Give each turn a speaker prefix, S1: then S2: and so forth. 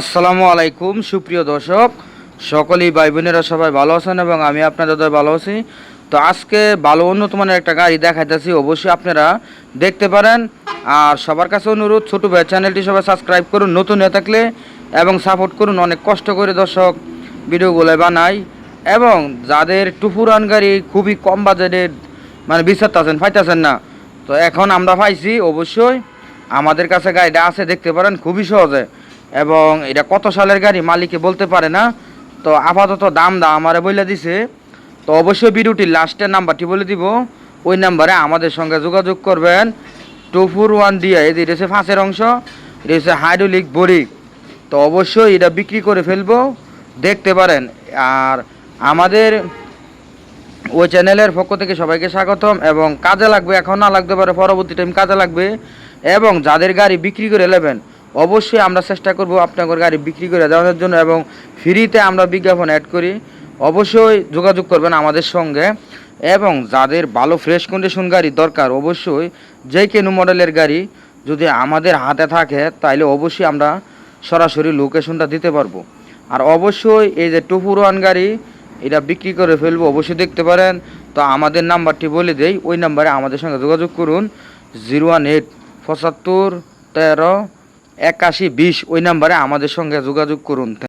S1: আসসালামু আলাইকুম, সুপ্রিয় দর্শক। সকলেই ভাই বোনেরা সবাই ভালো আছেন এবং আমি আপনাদের ভালো আছি। তো আজকে ভালো উন্নত মানের একটা গাড়ি দেখাইতেছি, অবশ্যই আপনারা দেখতে পারেন। আর সবার কাছে অনুরোধ, ছোটো ভাই চ্যানেলটি সবাই সাবস্ক্রাইব করুন, নতুন হয়ে থাকলে এবং সাপোর্ট করুন, অনেক কষ্ট করে দর্শক ভিডিওগুলো বানাই। এবং যাদের টুপুরান গাড়ি খুবই কম বাজেটের মানে বিচারতেছেন পাইতেছেন না। তো এখন আমরা পাইছি, অবশ্যই আমাদের কাছে গাড়িটা আছে, দেখতে পারেন, খুবই সহজে। এবং এটা কত সালের গাড়ি মালিকে বলতে পারে না। তো আপাতত দাম দা আমারে বলে দিছে। তো অবশ্যই ভিডিওটির লাস্টের নাম্বারটি বলে দিব। ওই নাম্বারে আমাদের সঙ্গে যোগাযোগ করবেন। টু ফোর ওয়ান দিয়ে এটা হচ্ছে ফাঁসের অংশ। এটা হচ্ছে হাইড্রোলিক বরিক তো অবশ্যই এটা বিক্রি করে ফেলব। দেখতে পারেন। আর আমাদের ওই চ্যানেলের পক্ষ থেকে সবাইকে স্বাগতম এবং কাজে লাগবে, এখন না লাগতে পারে পরবর্তী টাইম কাজে লাগবে। এবং যাদের গাড়ি বিক্রি করে নেবেন অবশ্যই আমরা চেষ্টা করব আপনাদের গাড়ি বিক্রি করে দেওয়ার জন্য এবং ফ্রিতে আমরা বিজ্ঞাপন অ্যাড করি। অবশ্যই যোগাযোগ করবেন আমাদের সঙ্গে এবং যাদের ভালো ফ্রেশ কন্ডিশন গাড়ি দরকার, অবশ্যই যে কেন মডেলের গাড়ি যদি আমাদের হাতে থাকে তাহলে অবশ্যই আমরা সরাসরি লোকেশনটা দিতে পারব। আর অবশ্যই এই যে টুপুর ওয়ান গাড়ি, এটা বিক্রি করে ফেলব, অবশ্যই দেখতে পারেন। তো আমাদের নাম্বারটি বলে দেই, ওই নাম্বারে আমাদের সঙ্গে যোগাযোগ করুন। জিরো ওয়ান এইট পঁচাত্তর তেরো একাশি বিশ ওই নাম্বারে আমাদের সঙ্গে যোগাযোগ করুন।